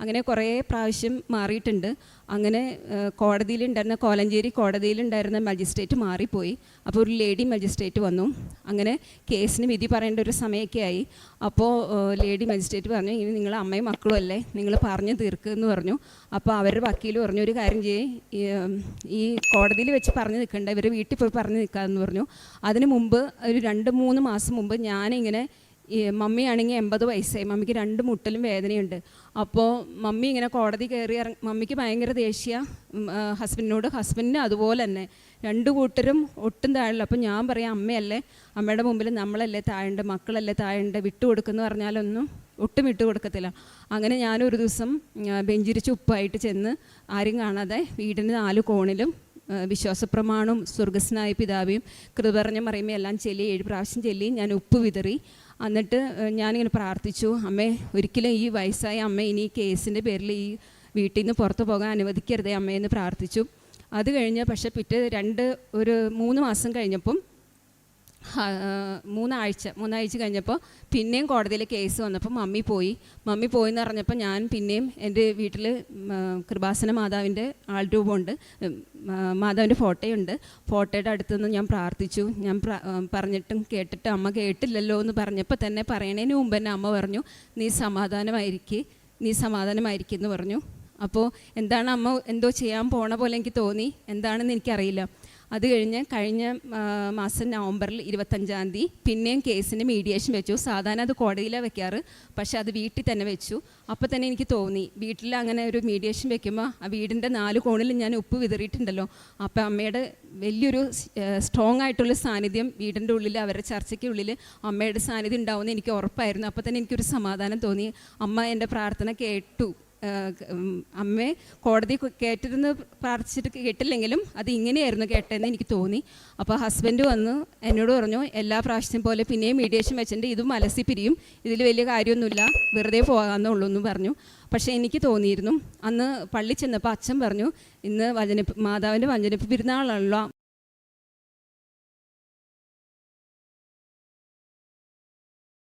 അങ്ങനെ കുറേ പ്രാവശ്യം മാറിയിട്ടുണ്ട്. അങ്ങനെ കോടതിയിലുണ്ടായിരുന്ന കോലഞ്ചേരി കോടതിയിലുണ്ടായിരുന്ന മജിസ്ട്രേറ്റ് മാറിപ്പോയി. അപ്പോൾ ഒരു ലേഡി മജിസ്ട്രേറ്റ് വന്നു. അങ്ങനെ കേസിന് വിധി പറയേണ്ട ഒരു സമയമൊക്കെ ആയി. അപ്പോൾ ലേഡി മജിസ്ട്രേറ്റ് പറഞ്ഞു ഇനി നിങ്ങൾ അമ്മയും മക്കളും അല്ലേ? നിങ്ങൾ പറഞ്ഞു തീർക്കുമെന്ന് പറഞ്ഞു. അപ്പോൾ അവരുടെ വക്കീൽ പറഞ്ഞു ഒരു കാര്യം ചെയ്യേ. ഈ, കോടതിയിൽ വെച്ച് പറഞ്ഞു നിൽക്കേണ്ട. ഇവർ വീട്ടിൽ പോയി പറഞ്ഞു നിൽക്കാമെന്ന് പറഞ്ഞു. അതിന് മുമ്പ് ഒരു രണ്ട് മൂന്ന് മാസം മുമ്പ് ഞാനിങ്ങനെ മമ്മിയാണെങ്കിൽ എൺപത് വയസ്സായി. മമ്മിക്ക് രണ്ട് മുട്ടലും വേദനയുണ്ട്. അപ്പോൾ മമ്മി ഇങ്ങനെ കോടതി കയറി ഇറങ്ങി മമ്മിക്ക് ഭയങ്കര ദേഷ്യ. ഹസ്ബൻഡിനോട് ഹസ്ബൻഡിന് അതുപോലെ തന്നെ. രണ്ട് കൂട്ടരും ഒട്ടും താഴില്ല അപ്പോൾ ഞാൻ പറയാം അമ്മയല്ലേ അമ്മയുടെ മുമ്പിൽ നമ്മളല്ലേ താഴേണ്ട മക്കളല്ലേ താഴണ്ട് വിട്ടുകൊടുക്കുന്നു പറഞ്ഞാലൊന്നും ഒട്ടും വിട്ടു കൊടുക്കത്തില്ല. അങ്ങനെ ഞാനൊരു ദിവസം ബെഞ്ചിരിച്ച് ഉപ്പായിട്ട് ചെന്ന് ആരും കാണാതെ വീടിന്റെ നാല് കോണിലും വിശ്വാസപ്രമാണവും സ്വർഗസ്നായ പിതാവിയും കൃതപറഞ്ഞ മറിയുമ്പോൾ എല്ലാം ചെല്ലി ഏഴ് പ്രാവശ്യം ചെല്ലി ഞാൻ ഉപ്പ് വിതറി. എന്നിട്ട് ഞാനിങ്ങനെ പ്രാർത്ഥിച്ചു അമ്മേ ഒരിക്കലും ഈ വയസ്സായ അമ്മ ഇനി ഈ കേസിന്റെ പേരിൽ ഈ വീട്ടിൽ നിന്ന് പുറത്തു പോകാൻ അനുവദിക്കരുതേ അമ്മയെന്ന് പ്രാർത്ഥിച്ചു. അത് കഴിഞ്ഞ് പക്ഷേ പിറ്റേ രണ്ട് ഒരു മൂന്ന് മാസം കഴിഞ്ഞപ്പം മൂന്നാഴ്ച മൂന്നാഴ്ച കഴിഞ്ഞപ്പോൾ പിന്നെയും കോടതിയിൽ കേസ് വന്നപ്പോൾ മമ്മി പോയി. മമ്മി പോയി എന്ന് പറഞ്ഞപ്പോൾ ഞാൻ പിന്നെയും എന്റെ വീട്ടിൽ കൃപാസന മാതാവിന്റെ ആൾരൂപമുണ്ട് മാതാവിന്റെ ഫോട്ടോയുണ്ട്. ഫോട്ടോയുടെ അടുത്തുനിന്ന് ഞാൻ പ്രാർത്ഥിച്ചു. ഞാൻ പറഞ്ഞിട്ടും കേട്ടിട്ട് അമ്മ കേട്ടില്ലല്ലോ എന്ന് പറഞ്ഞപ്പോൾ തന്നെ പറയണതിന് മുമ്പ് തന്നെ അമ്മ പറഞ്ഞു നീ സമാധാനമായിരിക്കും നീ സമാധാനമായിരിക്കും എന്ന് പറഞ്ഞു. അപ്പോൾ എന്താണ് അമ്മ എന്തോ ചെയ്യാൻ പോണ പോലെ എനിക്ക് തോന്നി. എന്താണെന്ന് എനിക്കറിയില്ല. അത് കഴിഞ്ഞ് കഴിഞ്ഞ മാസം നവംബറിൽ ഇരുപത്തഞ്ചാം തീയതി പിന്നെയും കേസിന് മീഡിയേഷൻ വെച്ചു. സാധാരണ അത് കോടതിയിലാണ് വെക്കാറ്. പക്ഷെ അത് വീട്ടിൽ തന്നെ വെച്ചു. അപ്പോൾ തന്നെ എനിക്ക് തോന്നി. വീട്ടിൽ അങ്ങനെ ഒരു മീഡിയേഷൻ വെക്കുമ്പോൾ ആ വീടിന്റെ നാല് കോണിൽ ഞാൻ ഉപ്പ് വിതറിയിട്ടുണ്ടല്ലോ. അപ്പോൾ അമ്മയുടെ വലിയൊരു സ്ട്രോങ് ആയിട്ടുള്ള സാന്നിധ്യം വീടിന്റെ ഉള്ളിൽ അവരുടെ ചർച്ചയ്ക്ക് ഉള്ളിൽ അമ്മയുടെ സാന്നിധ്യം ഉണ്ടാവുമെന്ന് എനിക്ക് ഉറപ്പായിരുന്നു. അപ്പോൾ തന്നെ എനിക്കൊരു സമാധാനം തോന്നി. അമ്മ എന്റെ പ്രാർത്ഥന കേട്ടു. അമ്മയെ കോടതി കേട്ടിരുന്ന് പ്രാർത്ഥിച്ചിട്ട് കേട്ടില്ലെങ്കിലും അത് ഇങ്ങനെയായിരുന്നു കേട്ടതെന്ന് എനിക്ക് തോന്നി. അപ്പോൾ ഹസ്ബൻഡ് വന്ന് എന്നോട് പറഞ്ഞു എല്ലാ പ്രാവശ്യം പോലെ പിന്നെയും മീഡിയേഷൻ വെച്ചിട്ടുണ്ട്. ഇതും മലസി പിരിയും. ഇതിൽ വലിയ കാര്യമൊന്നുമില്ല. വെറുതെ പോകാമെന്നുള്ളൂ എന്ന് പറഞ്ഞു. പക്ഷേ എനിക്ക് തോന്നിയിരുന്നു അന്ന് പള്ളി ചെന്നപ്പോൾ അച്ഛൻ പറഞ്ഞു ഇന്ന് വചനപ്പ് മാതാവിന്റെ വചനപ്പ് പെരുന്നാളാണല്ലോ.